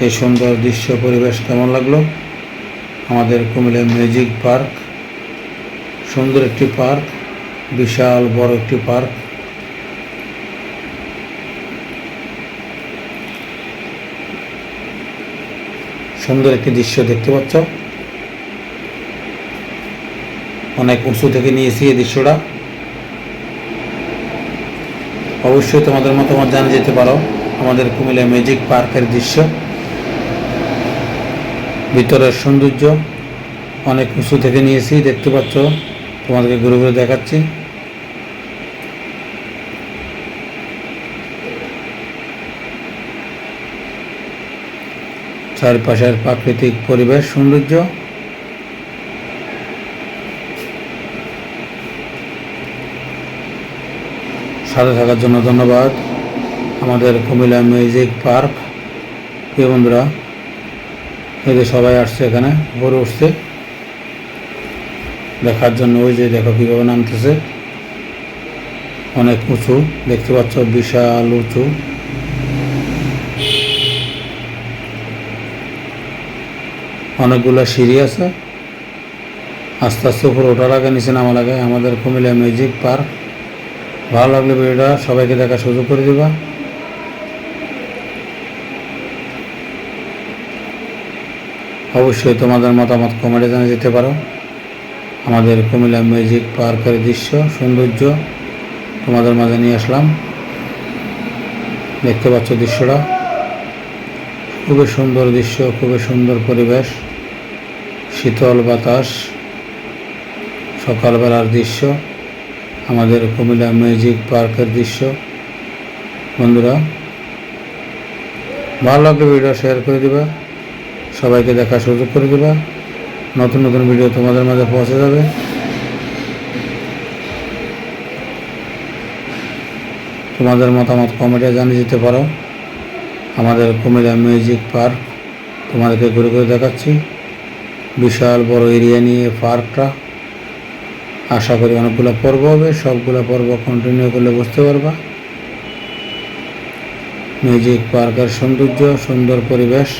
এই সুন্দর দৃশ্য পরিবেশ কেমন লাগল? আমাদের কুমিল্লা মিউজিক পার্ক। সুন্দর একটি পার্ক, বিশাল বড় একটি পার্ক। সুন্দর একটি দৃশ্য দেখতে পাচ্ছ। অনেক উঁচু থেকে নিয়েছি এই দৃশ্যটা। অবশ্যই তোমাদের মতামত জানা যেতে পারো। আমাদের কুমিল্লা ম্যাজিক পার্কের দৃশ্য। ভিতরের সৌন্দর্য অনেক উঁচু থেকে নিয়েছি, দেখতে পাচ্ছ, তোমাদেরকে ঘুরে ঘুরে দেখাচ্ছি। চারপাশের প্রাকৃতিক পরিবেশ, সৌন্দর্য। সাথে থাকার জন্য ধন্যবাদ। আমাদের কুমিল্লা মিউজিক পার্ক। প্রিয় বন্ধুরা এই যে সবাই আসছে এখানে ভরে উঠছে। দেখার জন্য ওই যে দেখো কীভাবে নামতেছে। অনেক উঁচু, দেখতে পাচ্ছ বিশাল উঁচু। অনেকগুলো সিঁড়ি আছে। আস্তে আস্তে উপরে ওঠার আগে নিচে নামা লাগে আমাদের কুমিল্লা মিউজিক পার্ক। ভালো লাগলে ভিডিওটা সবাইকে দেখার সুযোগ করে দিবা। অবশ্যই তোমাদের মতামত কমেন্টে জানা যেতে পারো। আমাদের কুমিল্লা মিউজিক পার্কের দৃশ্য, সৌন্দর্য তোমাদের মাঝে নিয়ে আসলাম। দেখতে পাচ্ছ দৃশ্যটা। খুবই সুন্দর দৃশ্য, খুবই সুন্দর পরিবেশ, শীতল বাতাস, সকালবেলার দৃশ্য, আমাদের কুমিল্লা মিউজিক পার্কের দৃশ্য। বন্ধুরা, ভালো লাগলে ভিডিও শেয়ার করে দিবা। সবাইকে দেখার সুযোগ করে দিবা। নতুন নতুন ভিডিও তোমাদের মাঝে পৌঁছে যাবে। তোমাদের মতামত কমেন্টে জানিয়ে দিতে পারো। আমাদের কুমিল্লা মিউজিক পার্ক তোমাদেরকে ঘুরে ঘুরে দেখাচ্ছি। বিশাল বড় এরিয়া নিয়ে পার্কটা। আশা করি অনেকগুলো পর্ব হবে। সবগুলো পর্ব কন্টিনিউ করলে বুঝতে পারবা। মিউজিক পার্কের সৌন্দর্য, সুন্দর পরিবেশ।